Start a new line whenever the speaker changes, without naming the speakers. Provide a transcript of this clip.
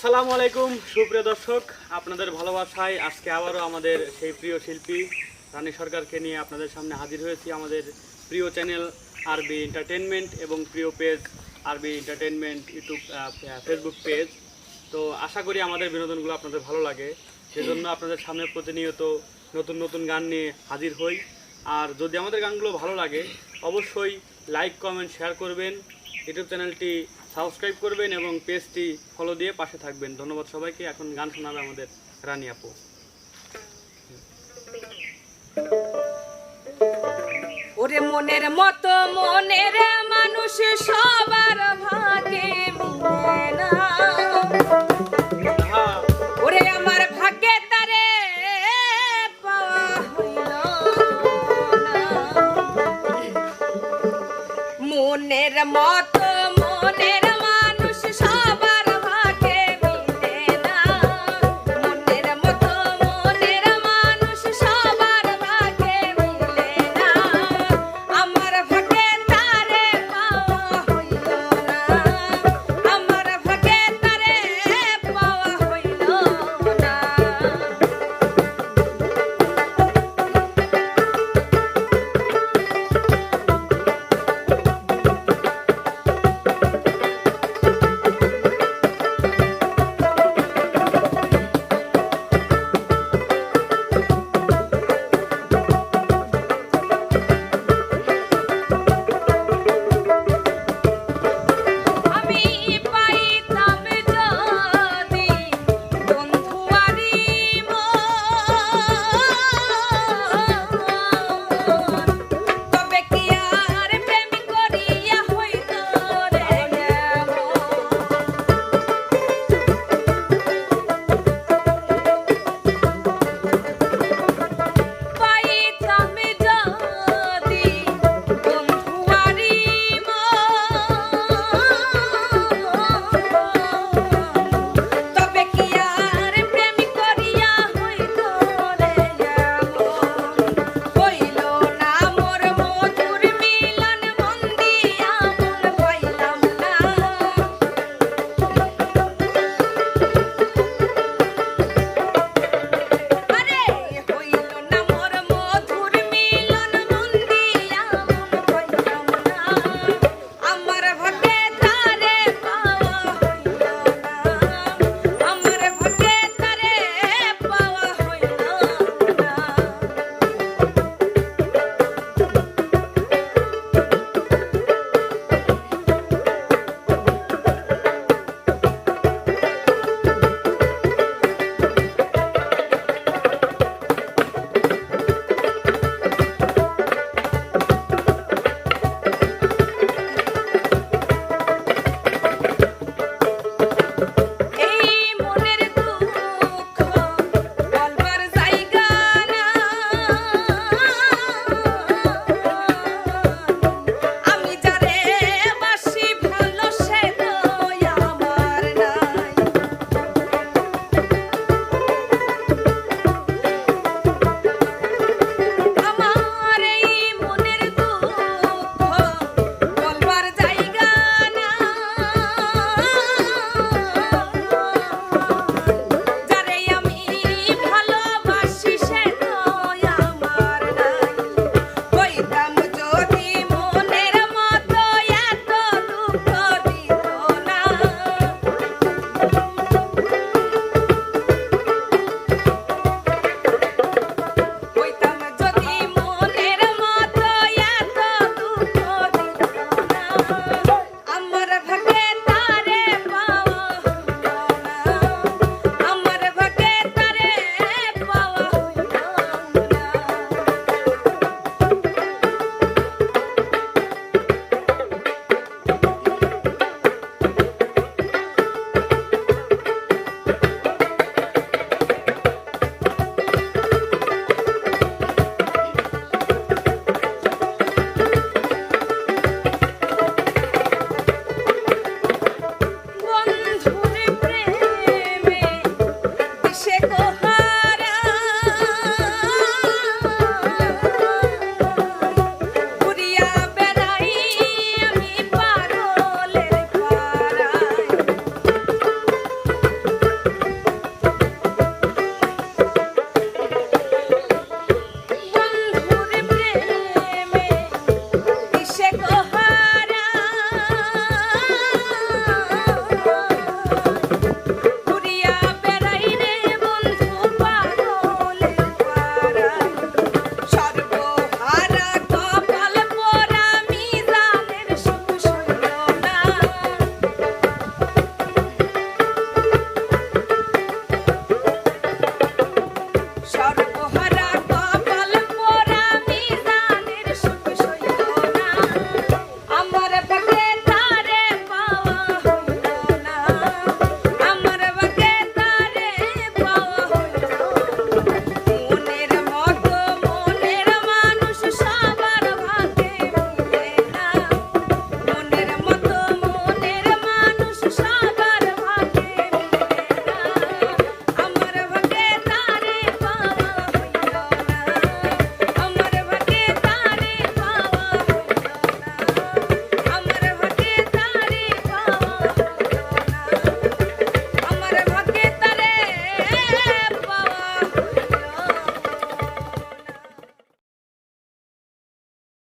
আসসালামু আলাইকুম, সুপ্রিয় দর্শক। আপনাদের ভালোবাসায় আজকে আবারও আমাদের সেই প্রিয় শিল্পী রানী সরকারকে নিয়ে আপনাদের সামনে হাজির হয়েছি, আমাদের প্রিয় চ্যানেল আরবি এন্টারটেনমেন্ট এবং প্রিয় পেজ আরবি এন্টারটেনমেন্ট ইউটিউব ফেসবুক পেজ। তো আশা করি আমাদের বিনোদনগুলো আপনাদের ভালো লাগে। সেজন্য আপনাদের সামনে প্রতিনিয়ত নতুন নতুন গান নিয়ে হাজির হই। আর যদি আমাদের গানগুলো ভালো লাগে, অবশ্যই লাইক কমেন্ট শেয়ার করবেন। ইউটিউব চ্যানেলটি সাবস্ক্রাইব করবেন এবং পেজটি ফলো দিয়ে পাশে থাকবেন। ধন্যবাদ সবাইকে। এখন গান শোনাবে আমাদের রানী আপু।
ওরে মনের মতো মনের মানুষ সবার ভাগে মত